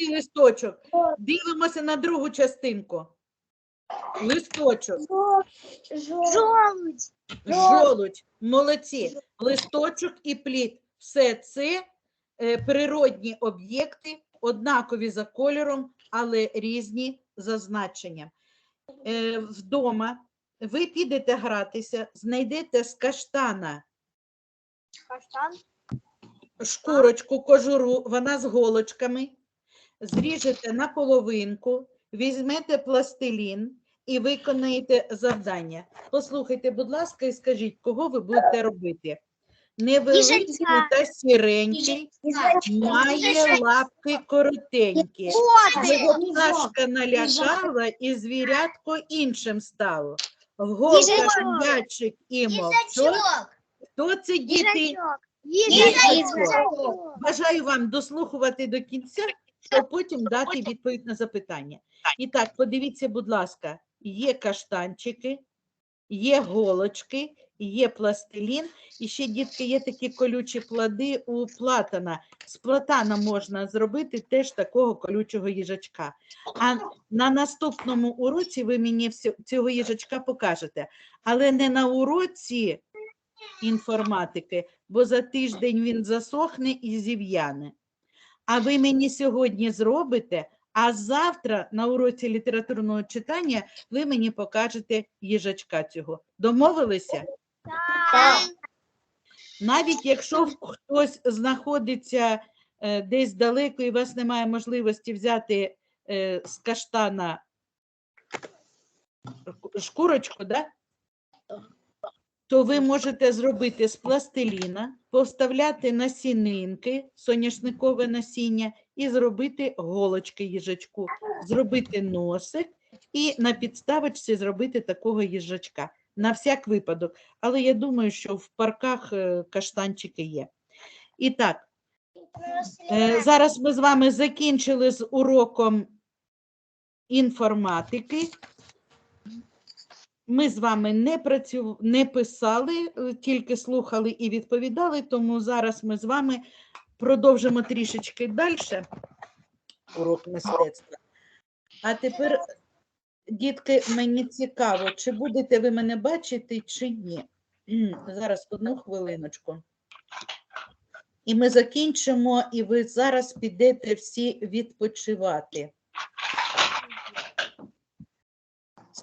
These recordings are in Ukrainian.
жовтий листочок. Дивимося на другу частинку. Листочок. Жолудь. Жолудь, молодці, листочок і плід. Все це е, природні об'єкти, однакові за кольором, але різні за значенням. Е, вдома ви підете гратися, знайдете з каштана Каштан. шкурочку, кожуру, вона з голочками, зріжете на половинку, візьмете пластилін і виконаєте завдання. Послухайте, будь ласка, і скажіть, кого ви будете робити? Невеликий Їжачка. та сіренький, має лапки коротенькі. Його пташка налякала і звірятко іншим стало. Голка, Їжачок. м'ячик і мовчок. Хто це діти? Їжачок. Бажаю вам дослухувати до кінця, щоб потім дати відповідь на запитання. І так, подивіться, будь ласка, є каштанчики, є голочки, є пластилін, і ще, дітки, є такі колючі плоди у платана. З платана можна зробити теж такого колючого їжачка. А на наступному уроці ви мені цього їжачка покажете. Але не на уроці інформатики, бо за тиждень він засохне і зів'яне. А ви мені сьогодні зробите, а завтра на уроці літературного читання ви мені покажете їжачка цього. Домовилися? Так. Навіть якщо хтось знаходиться е, десь далеко і у вас немає можливості взяти е, з каштана шкурочку, да? То ви можете зробити з пластиліна, поставляти насінинки, соняшникове насіння і зробити голочки їжачку, зробити носик і на підставочці зробити такого їжачка. На всяк випадок. Але я думаю, що в парках е, каштанчики є. І так, е, зараз ми з вами закінчили з уроком інформатики. Ми з вами не працю... не писали, е, тільки слухали і відповідали, тому зараз ми з вами продовжимо трішечки далі урок мистецтва. А тепер, дітки, мені цікаво, чи будете ви мене бачити, чи ні. Зараз одну хвилиночку. І ми закінчимо, і ви зараз підете всі відпочивати.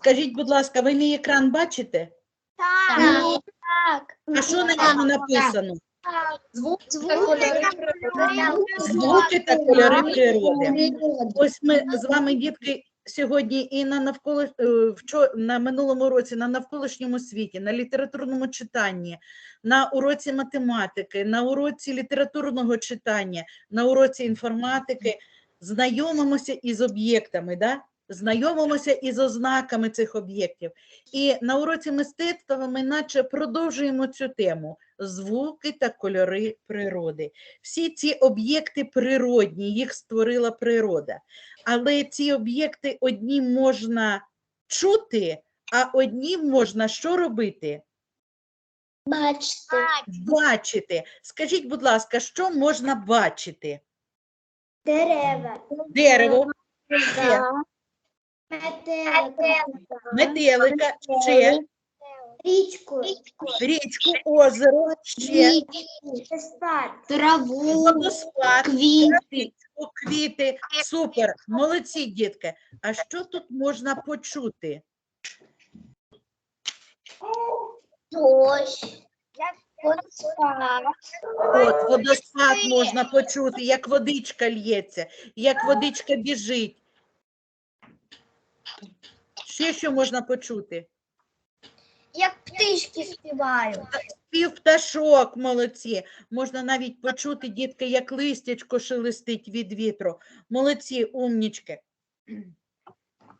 Скажіть, будь ласка, ви мій екран бачите? Так. так. А що на ньому написано? Звук. Звуки та кольори природи. Ось ми з вами, дітки, сьогодні і на навколо е, на минулому році на навколишньому світі, на літературному читанні, на уроці математики, на уроці літературного читання, на уроці інформатики знайомимося із об'єктами, да? Знайомимося із ознаками цих об'єктів. І на уроці мистецтва ми наче продовжуємо цю тему звуки та кольори природи. Всі ці об'єкти природні, їх створила природа. Але ці об'єкти одні можна чути, а одні можна що робити? Бачите. Бачити. Скажіть, будь ласка, що можна бачити? Дерева. Дерево, ще, Метелика. метелика, ще, Річку. річку, озеро, ще, Траву. водоспад, Квіти. річку, квіти. Супер, молодці, дітки. А що тут можна почути? Дощ. Водоспад. От, водоспад можна почути, як водичка лється, як водичка біжить. Ще що можна почути? Як птички співають. Спів пташок, молодці. Можна навіть почути, дітки, як листячко шелестить від вітру. Молодці, умнічки.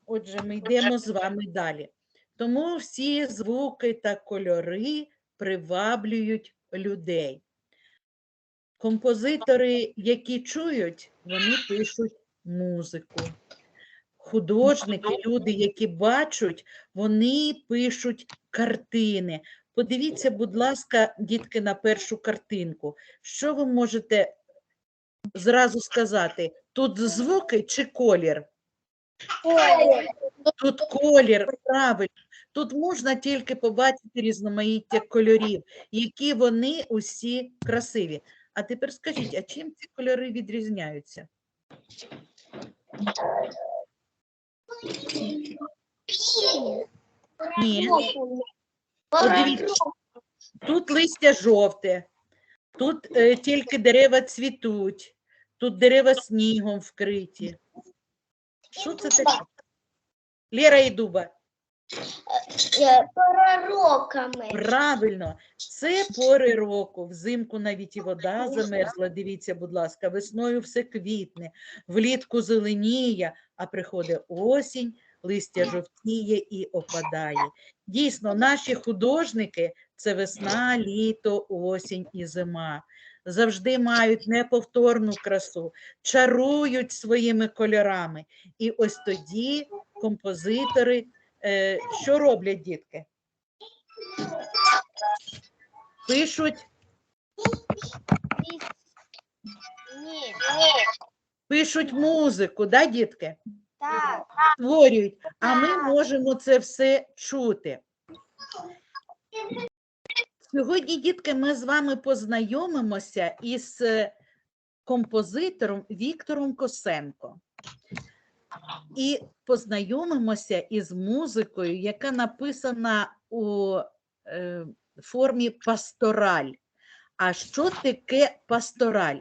Отже, ми йдемо з вами далі. Тому всі звуки та кольори приваблюють людей. Композитори, які чують, вони пишуть музику. Художники, люди, які бачать, вони пишуть картини. Подивіться, будь ласка, дітки, на першу картинку. Що ви можете зразу сказати? Тут звуки чи колір? Колір. Тут колір, правильно. Тут можна тільки побачити різноманіття кольорів, які вони усі красиві. А тепер скажіть, а чим ці кольори відрізняються? Ні. Тут листя жовте, тут е, тільки дерева цвітуть, тут дерева снігом вкриті. Що це таке? Лера і Дуба. Е, Пророками. Правильно, це пори року. Взимку навіть і вода замерзла. Дивіться, будь ласка, весною все квітне, влітку зеленіє, а приходить осінь, листя жовтіє і опадає. Дійсно, наші художники це весна, літо, осінь і зима. Завжди мають неповторну красу, чарують своїми кольорами. І ось тоді композитори що роблять дітки? Пишуть, Ні. пишуть музику, да, дітки? Так. Створюють, а ми можемо це все чути. Сьогодні, дітки, ми з вами познайомимося із е, композитором Віктором Косенко. І познайомимося із музикою, яка написана у е, формі пастораль. А що таке пастораль?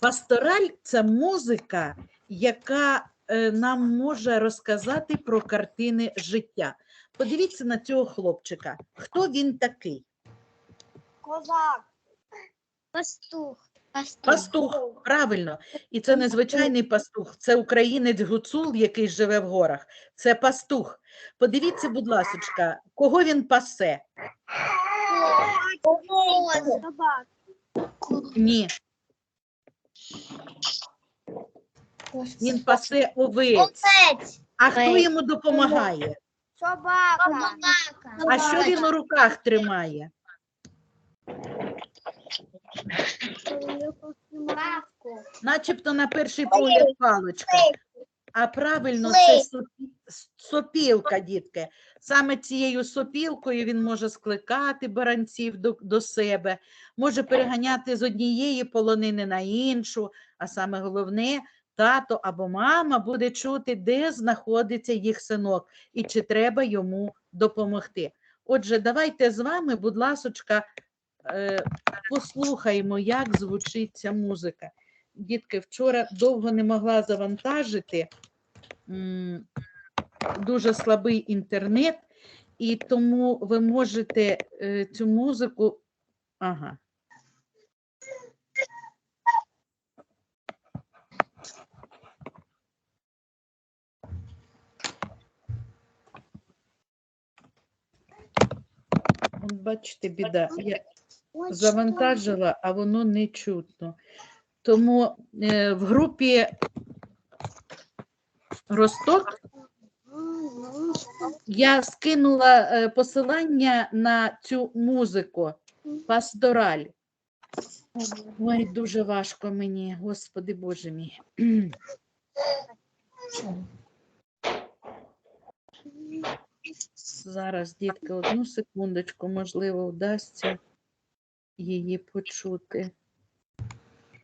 Пастораль це музика, яка е, нам може розказати про картини життя. Подивіться на цього хлопчика. Хто він такий? Козак. Пастух. Пастух, правильно. І це не звичайний пастух, це українець гуцул, який живе в горах. Це пастух. Подивіться, будь ласочка, кого він пасе? Ні, він пасе овець. Овець. А хто йому допомагає? Собака. А що він у руках тримає? Начебто на перший погляд паличка. А правильно, це сопілка, дітки. Саме цією сопілкою він може скликати баранців до, до себе, може переганяти з однієї полонини на іншу, а саме головне, тато або мама буде чути, де знаходиться їх синок і чи треба йому допомогти. Отже, давайте з вами, будь ласочка, послухаємо, як звучить ця музика. Дітки, вчора довго не могла завантажити дуже слабий інтернет, і тому ви можете е, цю музику. Ага. Бачите, біда. Завантажила, а воно не чутно. Тому е, в групі Росток я скинула е, посилання на цю музику пастораль. Ой, дуже важко мені, Господи Боже мій. Зараз, дітки, одну секундочку, можливо, вдасться її почути.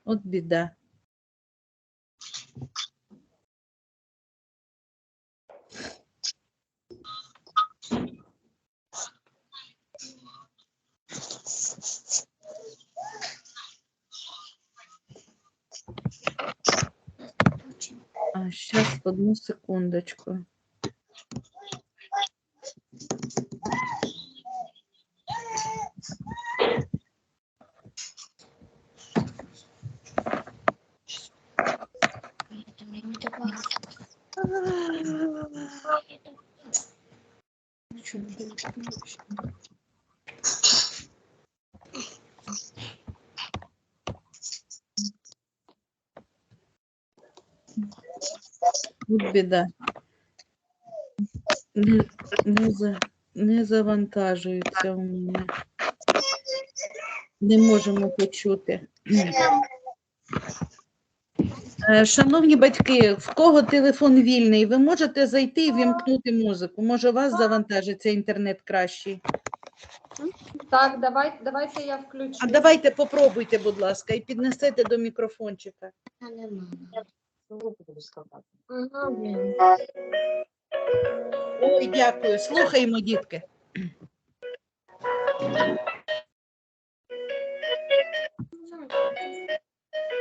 От біда. А, сейчас, одну секундочку. От біда. Не, не, за, не завантажується у мене. Не можемо почути. Е, Шановні батьки, в кого телефон вільний, ви можете зайти і вімкнути музику. Може, у вас завантажиться інтернет кращий. Так, давай, давайте я включу. А давайте попробуйте, будь ласка, і піднесете до мікрофончика. Ой, дякую. Слухаємо, дітки.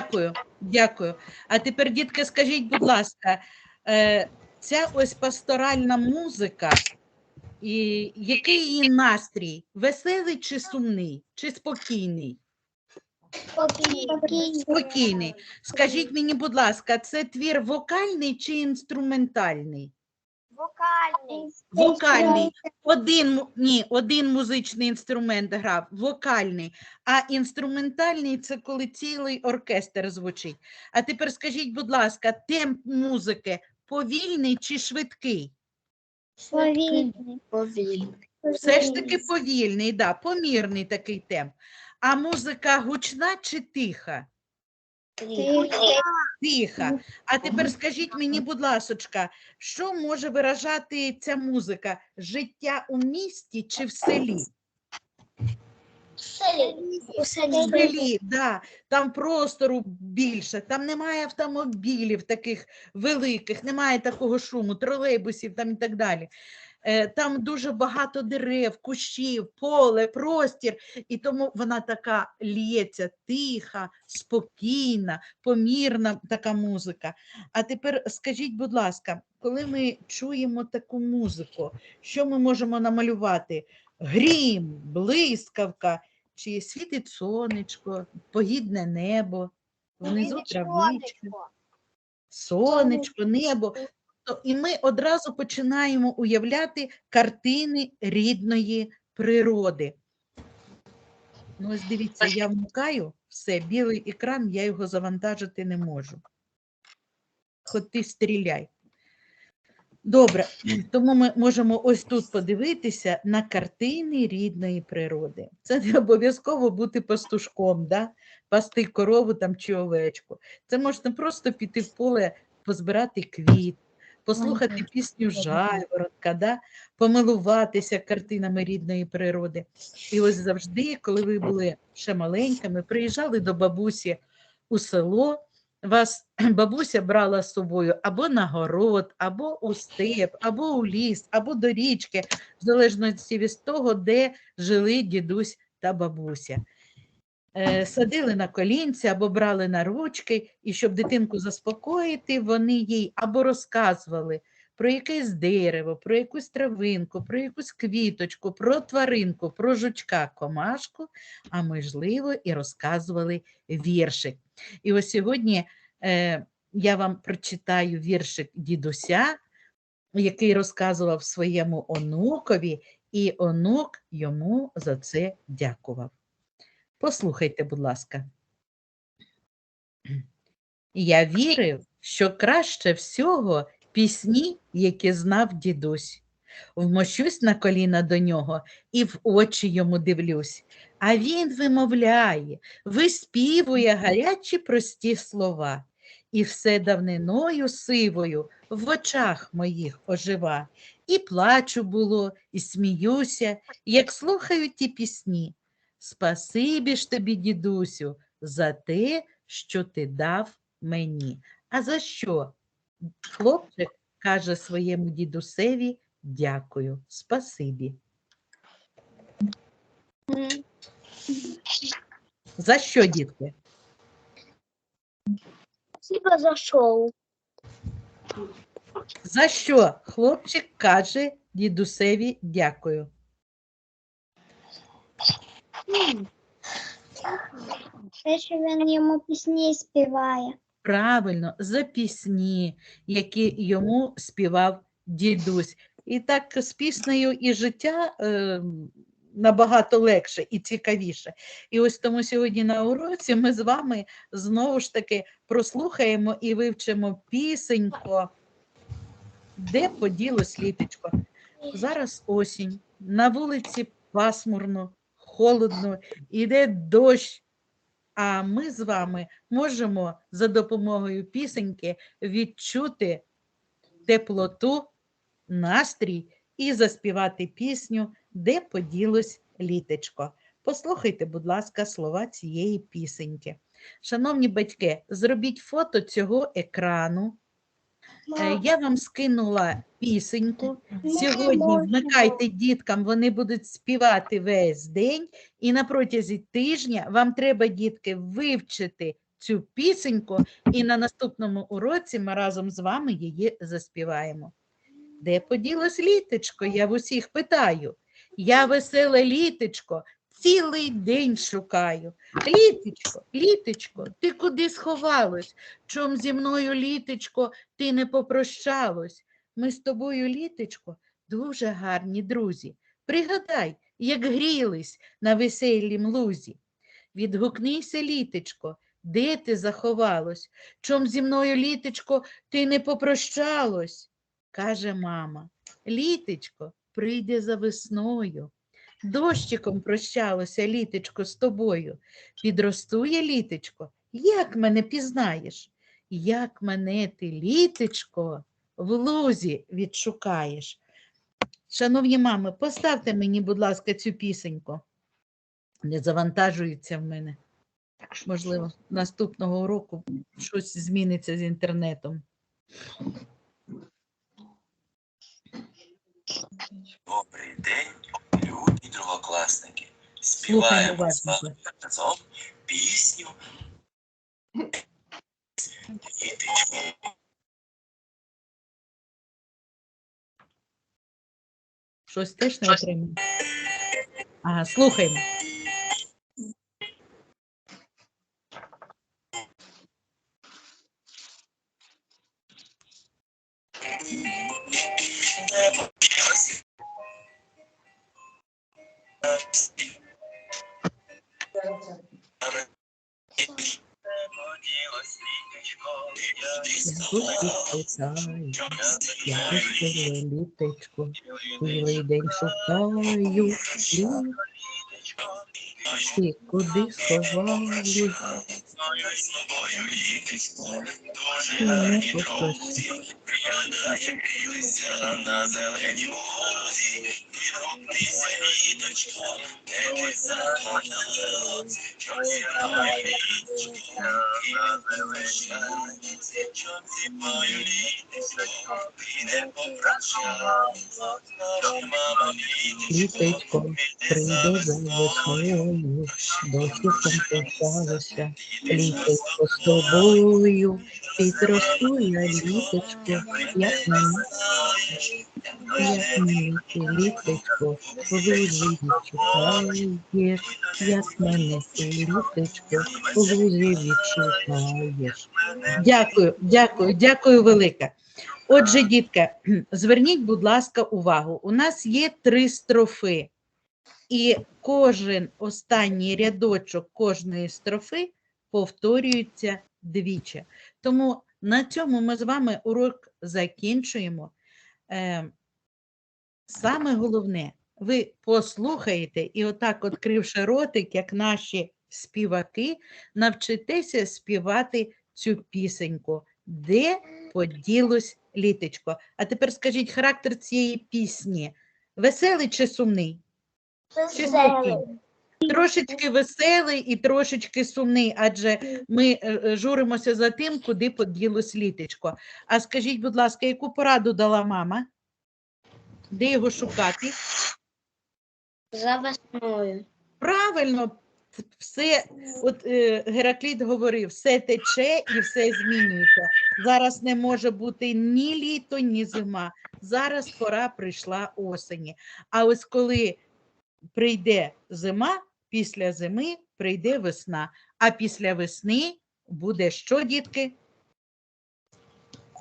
Дякую, дякую. А тепер, дітки, скажіть, будь ласка, е, ця ось пасторальна музика, і який її настрій? Веселий чи сумний, чи спокійний? Спокійний. Скажіть мені, будь ласка, це твір вокальний чи інструментальний? Вокальний. Вокальний. Один, ні, один музичний інструмент грав, вокальний, а інструментальний це коли цілий оркестр звучить. А тепер скажіть, будь ласка, темп музики повільний чи швидкий? Повільний. Все ж таки повільний, да, помірний такий темп. А музика гучна чи тиха? Тиха. А тепер скажіть мені, будь ласочка, що може виражати ця музика? Життя у місті чи в селі? У В селі, да, там простору більше, там немає автомобілів таких великих, немає такого шуму, тролейбусів там і так далі. Е, Там дуже багато дерев, кущів, поле, простір, і тому вона така лється, тиха, спокійна, помірна така музика. А тепер скажіть, будь ласка, коли ми чуємо таку музику, що ми можемо намалювати? Грім, блискавка, чи світить сонечко, погідне небо, внизу травичка, сонечко, небо. То- І ми одразу починаємо уявляти картини рідної природи. Ну, ось дивіться, я вмикаю все, білий екран, я його завантажити не можу. Хоч ти стріляй. Добре, тому ми можемо ось тут подивитися на картини рідної природи. Це не обов'язково бути пастушком, да? пасти корову там чи овечку. Це можна просто піти в поле, позбирати квіт, послухати пісню жайворонка, да? помилуватися картинами рідної природи. І ось завжди, коли ви були ще маленькими, приїжджали до бабусі у село, вас бабуся брала з собою або на город, або у степ, або у ліс, або до річки, в залежності від того, де жили дідусь та бабуся. Е, Садили на колінці або брали на ручки, і щоб дитинку заспокоїти, вони їй або розказували про якесь дерево, про якусь травинку, про якусь квіточку, про тваринку, про жучка, комашку, а можливо, і розказували віршик. І ось сьогодні е, я вам прочитаю віршик дідуся, який розказував своєму онукові, і онук йому за це дякував. Послухайте, будь ласка. Я вірив, що краще всього пісні, які знав дідусь. Вмощусь на коліна до нього і в очі йому дивлюсь. А він вимовляє, виспівує гарячі прості слова, і все давниною сивою в очах моїх ожива. І плачу було, і сміюся, як слухаю ті пісні. Спасибі ж тобі, дідусю, за те, що ти дав мені. А за що? Хлопчик каже своєму дідусеві дякую, спасибі. За що, дітки? Спасибо за шоу. За що хлопчик каже дідусеві дякую? Те, що він йому пісні співає. Правильно, за пісні, які йому співав дідусь. І так з піснею і життя е, набагато легше і цікавіше. І ось тому сьогодні на уроці ми з вами знову ж таки прослухаємо і вивчимо пісенько, де поділось літочко. Зараз осінь, на вулиці пасмурно, холодно, іде дощ. А ми з вами можемо за допомогою пісеньки відчути теплоту, настрій і заспівати пісню, де поділось літечко. Послухайте, будь ласка, слова цієї пісеньки. Шановні батьки, зробіть фото цього екрану. Е, Я вам скинула пісеньку. Сьогодні вмикайте діткам, вони будуть співати весь день, і на протязі тижня вам треба, дітки, вивчити цю пісеньку, і на наступному уроці ми разом з вами її заспіваємо. Де поділось літечко? Я в усіх питаю. Я веселе літечко, цілий день шукаю. Літечко, літечко, ти куди сховалось? Чом зі мною, літечко, ти не попрощалось? Ми з тобою, літечко, дуже гарні друзі. Пригадай, як грілись на веселім лузі. Відгукнися, літечко, де ти заховалось? Чом зі мною, літечко, ти не попрощалось? каже мама. Літечко прийде за весною. Дощиком прощалося літечко з тобою. Підростує літечко, як мене пізнаєш? Як мене ти, літечко, в лузі відшукаєш? Шановні мами, поставте мені, будь ласка, цю пісеньку. Не завантажується в мене. Можливо, наступного року щось зміниться з інтернетом. Добрий день, любі другокласники. Слухаємо Співаємо вас. з вами разом пісню. Діточку. Щось теж не отримав. Ага, слухаємо. Питаю, я веселе літечко, цілий день шукаю. Ти куди літочко, дуже Ти не грілися на зеленім лузі. Відгукнися, де ти заховалась? Чом літочко? Чом зі мною літочко, ти не попрощалась? Чом мама літочко, прийде за весною, дощиком прощалося, літечко з тобою, підростує літечко, як мене, як мене ти, в лузі відшукаєш, як мене ти, літечко, в лузі відшукаєш. Дякую, дякую, дякую велике. Отже, дітка, зверніть, будь ласка, увагу. У нас є три строфи, і кожен останній рядочок кожної строфи повторюється двічі. Тому на цьому ми з вами урок закінчуємо. Е, саме головне, ви послухаєте і отак, відкривши ротик, як наші співаки, навчитеся співати цю пісеньку. Де поділось літечко? А тепер скажіть характер цієї пісні: веселий чи сумний? Чи спокійний? Трошечки веселий і трошечки сумний, адже ми е, е, журимося за тим, куди поділось літечко. А скажіть, будь ласка, яку пораду дала мама? Де його шукати? За весною. Правильно, все, от е, Геракліт говорив, все тече і все змінюється. Зараз не може бути ні літо, ні зима. Зараз пора прийшла осені. А ось коли прийде зима, після зими прийде весна, а після весни буде що, дітки?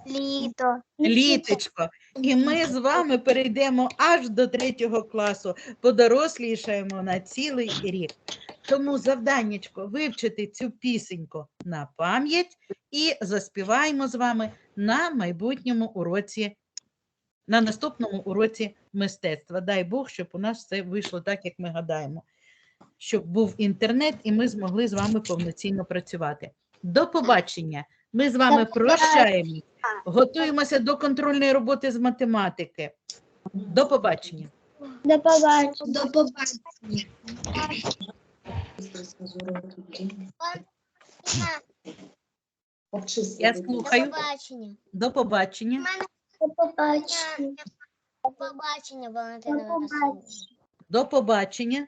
Літо. Літочко. І ми з вами перейдемо аж до третього класу, подорослішаємо на цілий рік. Тому завданнячко вивчити цю пісеньку на пам'ять і заспіваємо з вами на майбутньому уроці, на наступному уроці мистецтва. Дай Бог, щоб у нас все вийшло так, як ми гадаємо. Щоб був інтернет, і ми змогли з вами повноцінно працювати. До побачення. Ми з вами До прощаємось. Готуємося до контрольної роботи з математики. До побачення. До побачення. До побачення. Я слухаю. побачення. До побачення. До побачення. До побачення, Валентина побачення. До побачення.